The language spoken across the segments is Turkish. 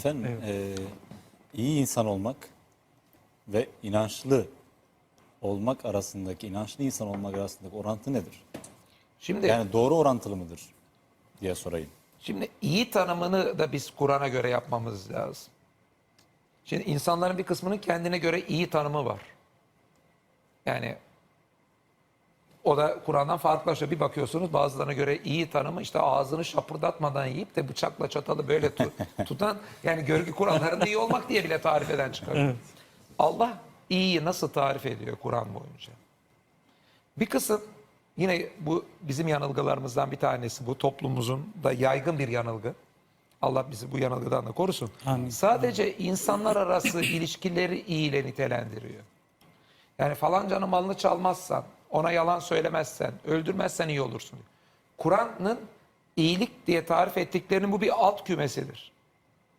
Efendim, eee, iyi insan olmak ve inançlı olmak arasındaki, inançlı insan olmak arasındaki orantı nedir? Şimdi Yani doğru orantılı mıdır diye sorayım. şimdi iyi tanımını da biz Kur'an'a göre yapmamız lazım. Şimdi insanların bir kısmının kendine göre iyi tanımı var. Yani o da Kur'an'dan farklılaşıyor. Bir bakıyorsunuz bazılarına göre iyi tanımı işte ağzını şapırdatmadan yiyip de bıçakla çatalı böyle tu- tutan yani görgü kurallarında iyi olmak diye bile tarif eden çıkarıyor. Allah iyiyi nasıl tarif ediyor Kur'an boyunca? Bir kısım yine bu bizim yanılgılarımızdan bir tanesi bu toplumumuzun da yaygın bir yanılgı. Allah bizi bu yanılgıdan da korusun. Amin. Sadece insanlar arası ilişkileri iyi ile nitelendiriyor. Yani falancanın malını çalmazsan, ona yalan söylemezsen, öldürmezsen iyi olursun. Kur'an'ın iyilik diye tarif ettiklerinin bu bir alt kümesidir.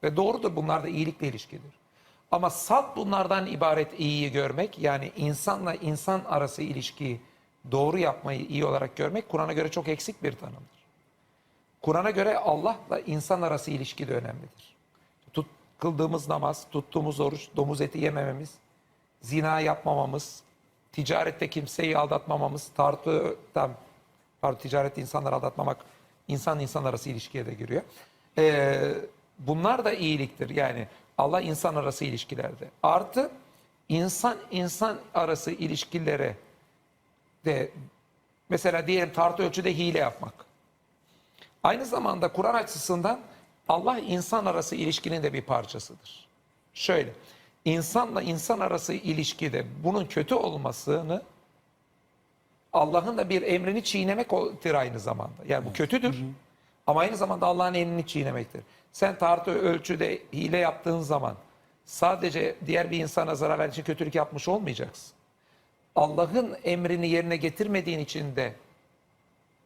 Ve doğrudur bunlar da iyilikle ilişkidir. Ama salt bunlardan ibaret iyiyi görmek yani insanla insan arası ilişkiyi doğru yapmayı iyi olarak görmek Kur'an'a göre çok eksik bir tanımdır. Kur'an'a göre Allah'la insan arası ilişki de önemlidir. Tut, kıldığımız namaz, tuttuğumuz oruç, domuz eti yemememiz, zina yapmamamız, ticarette kimseyi aldatmamamız, tartı, tam, pardon, ticarette insanları aldatmamak, insan insan arası ilişkiye de giriyor. Ee, bunlar da iyiliktir. Yani Allah insan arası ilişkilerde. Artı insan insan arası ilişkilere de mesela diyelim tartı ölçüde hile yapmak. Aynı zamanda Kur'an açısından Allah insan arası ilişkinin de bir parçasıdır. Şöyle, insanla insan arası ilişkide bunun kötü olmasını Allah'ın da bir emrini çiğnemektir aynı zamanda. Yani bu kötüdür ama aynı zamanda Allah'ın emrini çiğnemektir. Sen tartı ölçüde hile yaptığın zaman sadece diğer bir insana zarar verdiğin için kötülük yapmış olmayacaksın. Allah'ın emrini yerine getirmediğin için de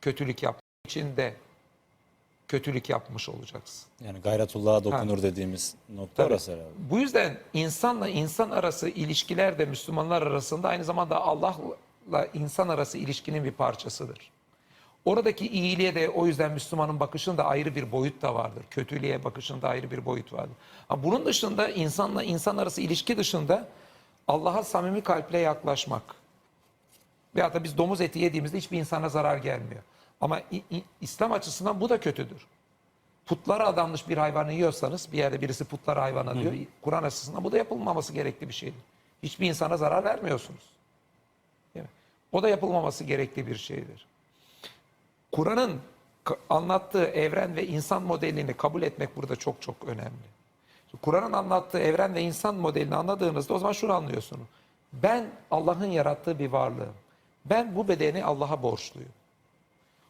kötülük yaptığın için de kötülük yapmış olacaksın. Yani gayretullah'a dokunur dediğimiz nokta Tabii. orası herhalde. Bu yüzden insanla insan arası ilişkiler de Müslümanlar arasında aynı zamanda Allah'la insan arası ilişkinin bir parçasıdır. Oradaki iyiliğe de o yüzden Müslümanın bakışında ayrı bir boyut da vardır. Kötülüğe bakışında ayrı bir boyut vardır. Ama bunun dışında insanla insan arası ilişki dışında Allah'a samimi kalple yaklaşmak. Veyahut da biz domuz eti yediğimizde hiçbir insana zarar gelmiyor. Ama İslam açısından bu da kötüdür. Putlara adanmış bir hayvanı yiyorsanız bir yerde birisi putlara hayvana diyor. Kur'an açısından bu da yapılmaması gerekli bir şeydir. Hiçbir insana zarar vermiyorsunuz. Değil mi? O da yapılmaması gerekli bir şeydir. Kur'an'ın anlattığı evren ve insan modelini kabul etmek burada çok çok önemli. Kur'an'ın anlattığı evren ve insan modelini anladığınızda o zaman şunu anlıyorsunuz. Ben Allah'ın yarattığı bir varlığım. Ben bu bedeni Allah'a borçluyum.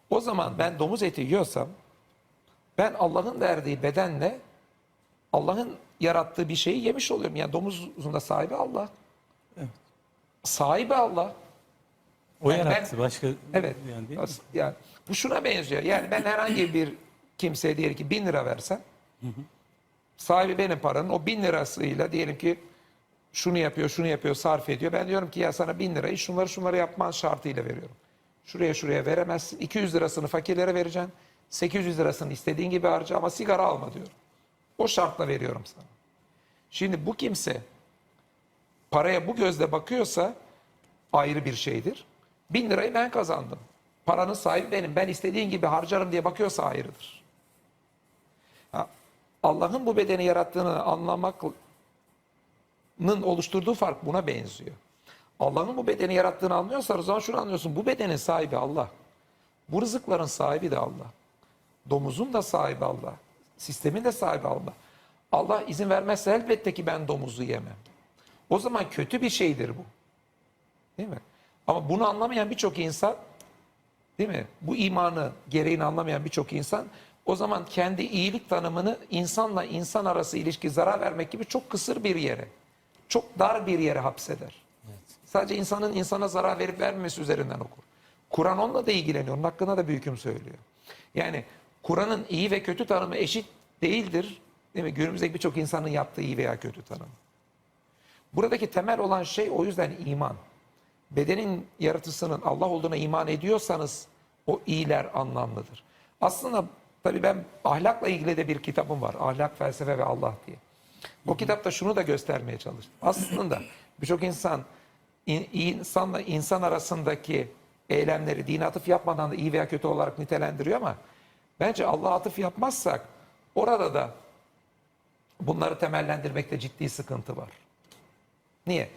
O zaman ben domuz eti yiyorsam ben Allah'ın verdiği bedenle Allah'ın yarattığı bir şeyi yemiş oluyorum. Yani domuzun da sahibi Allah. Sahibi Allah. O Yani ben- yarattı başka Evet. yani değil mi? Yani bu şuna benziyor. Yani ben herhangi bir kimseye diyelim ki bin lira versem sahibi benim paranın o bin lirasıyla diyelim ki şunu yapıyor, şunu yapıyor, sarf ediyor. Ben diyorum ki ya sana bin lirayı şunları şunları yapman şartıyla veriyorum. Şuraya şuraya veremezsin. 200 lirasını fakirlere vereceksin. 800 lirasını istediğin gibi harca ama sigara alma diyorum. O şartla veriyorum sana. Şimdi bu kimse paraya bu gözle bakıyorsa ayrı bir şeydir. Bin lirayı ben kazandım. Paranın sahibi benim. Ben istediğin gibi harcarım diye bakıyorsa ayrıdır. Allah'ın bu bedeni yarattığını anlamakın oluşturduğu fark buna benziyor. Allah'ın bu bedeni yarattığını anlıyorsan o zaman şunu anlıyorsun. Bu bedenin sahibi Allah. Bu rızıkların sahibi de Allah. Domuzun da sahibi Allah. Sistemin de sahibi Allah. Allah izin vermezse elbette ki ben domuzu yemem. O zaman kötü bir şeydir bu. Değil mi? Ama bunu anlamayan birçok insan değil mi? Bu imanı gereğini anlamayan birçok insan o zaman kendi iyilik tanımını insanla insan arası ilişki zarar vermek gibi çok kısır bir yere, çok dar bir yere hapseder. Sadece insanın insana zarar verip vermemesi üzerinden okur. Kur'an onunla da ilgileniyor. Onun hakkında da bir hüküm söylüyor. Yani Kur'an'ın iyi ve kötü tanımı eşit değildir. Değil mi? Günümüzdeki birçok insanın yaptığı iyi veya kötü tanım. Buradaki temel olan şey o yüzden iman. Bedenin yaratısının Allah olduğuna iman ediyorsanız o iyiler anlamlıdır. Aslında Tabii ben ahlakla ilgili de bir kitabım var. Ahlak, felsefe ve Allah diye. O kitapta şunu da göstermeye çalıştım. Aslında birçok insan in- insanla insan arasındaki eylemleri dine atıf yapmadan da iyi veya kötü olarak nitelendiriyor ama bence Allah'a atıf yapmazsak orada da bunları temellendirmekte ciddi sıkıntı var. Niye?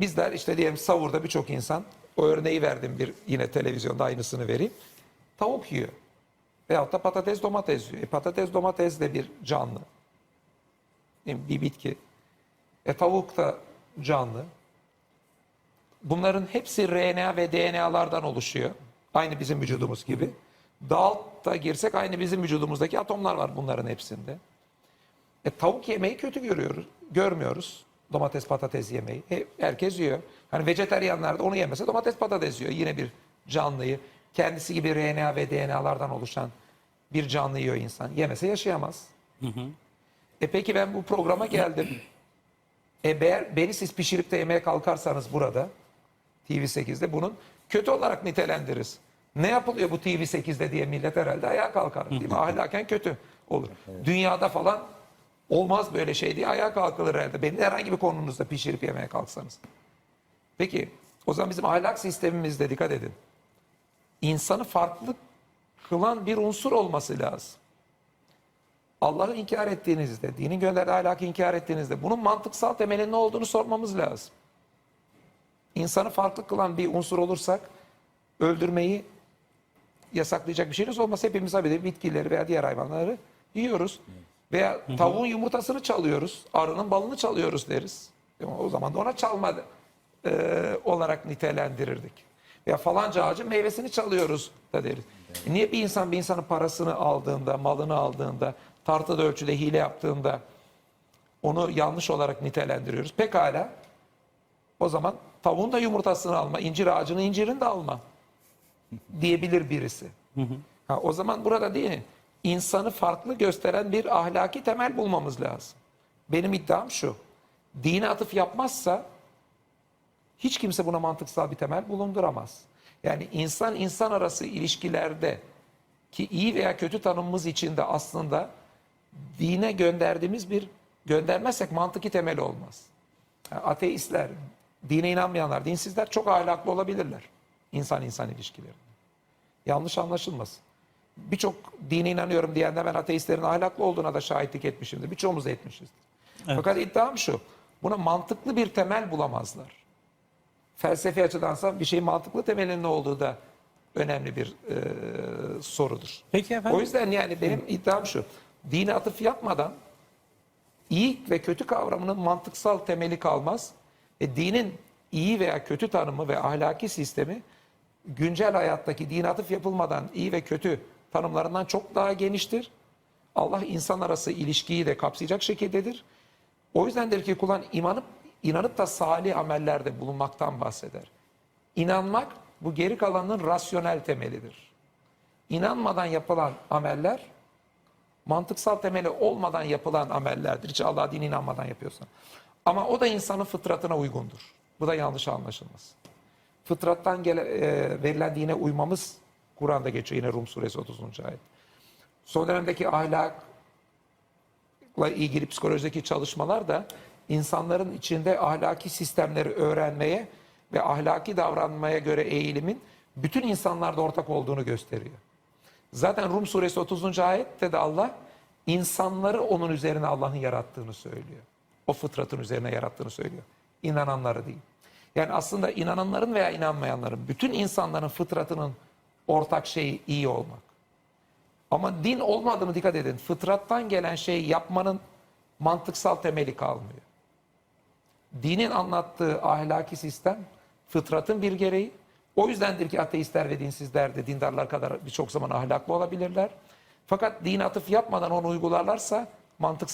Bizler işte diyelim savurda birçok insan o örneği verdim bir yine televizyonda aynısını vereyim. Tavuk yiyor. Veyahut da patates domates yiyor. E, patates domates de bir canlı. Mi? Bir bitki. E tavuk da canlı. Bunların hepsi RNA ve DNA'lardan oluşuyor. Aynı bizim vücudumuz gibi. Dağıt girsek aynı bizim vücudumuzdaki atomlar var bunların hepsinde. E, tavuk yemeyi kötü görüyoruz, görmüyoruz. Domates patates yemeyi. E, herkes yiyor. Hani vejeteryanlar da onu yemese domates patates yiyor. Yine bir canlıyı kendisi gibi RNA ve DNA'lardan oluşan bir canlı yiyor insan. Yemese yaşayamaz. E peki ben bu programa geldim. E eğer beni siz pişirip de yemeye kalkarsanız burada TV8'de bunun kötü olarak nitelendiririz. Ne yapılıyor bu TV8'de diye millet herhalde ayağa kalkar. Değil mi? Ahlaken kötü olur. Dünyada falan olmaz böyle şey diye ayağa kalkılır herhalde. Beni herhangi bir konunuzda pişirip yemeye kalksanız. Peki o zaman bizim ahlak sistemimizde dikkat edin. İnsanı farklı kılan bir unsur olması lazım. Allah'ı inkar ettiğinizde, dinin gönderdiği ahlakı inkar ettiğinizde bunun mantıksal temelinin ne olduğunu sormamız lazım. İnsanı farklı kılan bir unsur olursak öldürmeyi yasaklayacak bir şeyimiz olmaz. Hepimiz tabii bitkileri veya diğer hayvanları yiyoruz. Veya tavuğun yumurtasını çalıyoruz, arının balını çalıyoruz deriz. O zaman da ona çalma e, olarak nitelendirirdik. Veya falanca ağacın meyvesini çalıyoruz da deriz. Niye bir insan bir insanın parasını aldığında, malını aldığında, tartıda ölçüde hile yaptığında onu yanlış olarak nitelendiriyoruz? Pekala. O zaman tavuğun da yumurtasını alma, incir ağacının incirini de alma diyebilir birisi. Ha, o zaman burada değil mi? İnsanı farklı gösteren bir ahlaki temel bulmamız lazım. Benim iddiam şu. Dine atıf yapmazsa hiç kimse buna mantıksal bir temel bulunduramaz. Yani insan insan arası ilişkilerde ki iyi veya kötü tanımımız içinde aslında dine gönderdiğimiz bir göndermezsek mantıki temel olmaz. Yani ateistler, dine inanmayanlar, dinsizler çok ahlaklı olabilirler. İnsan insan ilişkilerinde. Yanlış anlaşılmasın. Birçok dine inanıyorum diyenler ben ateistlerin ahlaklı olduğuna da şahitlik etmişimdir. Birçoğumuz etmişizdir. Fakat iddiam şu. Buna mantıklı bir temel bulamazlar. Felsefi açıdansa bir şeyin mantıklı temelinin ne olduğu da önemli bir e, sorudur. Peki efendim. O yüzden yani benim iddiam şu. Dine atıf yapmadan iyi ve kötü kavramının mantıksal temeli kalmaz. E, dinin iyi veya kötü tanımı ve ahlaki sistemi güncel hayattaki din atıf yapılmadan iyi ve kötü tanımlarından çok daha geniştir. Allah insan arası ilişkiyi de kapsayacak şekildedir. O yüzdendir ki kullan inanıp inanıp da salih amellerde bulunmaktan bahseder. İnanmak bu geri kalanın rasyonel temelidir. İnanmadan yapılan ameller mantıksal temeli olmadan yapılan amellerdir. Hiç Allah dini inanmadan yapıyorsan. Ama o da insanın fıtratına uygundur. Bu da yanlış anlaşılmaz. Fıtrattan gele, e, verilen dine uymamız Kur'an'da geçiyor yine Rum suresi 30. ayet. Son dönemdeki ahlakla ilgili psikolojideki çalışmalar da insanların içinde ahlaki sistemleri öğrenmeye ve ahlaki davranmaya göre eğilimin bütün insanlarda ortak olduğunu gösteriyor. Zaten Rum suresi 30. ayette de Allah insanları onun üzerine Allah'ın yarattığını söylüyor. O fıtratın üzerine yarattığını söylüyor. İnananları değil. Yani aslında inananların veya inanmayanların bütün insanların fıtratının ortak şeyi iyi olmak. Ama din olmadığını dikkat edin. Fıtrattan gelen şeyi yapmanın mantıksal temeli kalmıyor. Dinin anlattığı ahlaki sistem fıtratın bir gereği. O yüzdendir ki ateistler ve dinsizler de dindarlar kadar birçok zaman ahlaklı olabilirler. Fakat din atıf yapmadan onu uygularlarsa mantıksal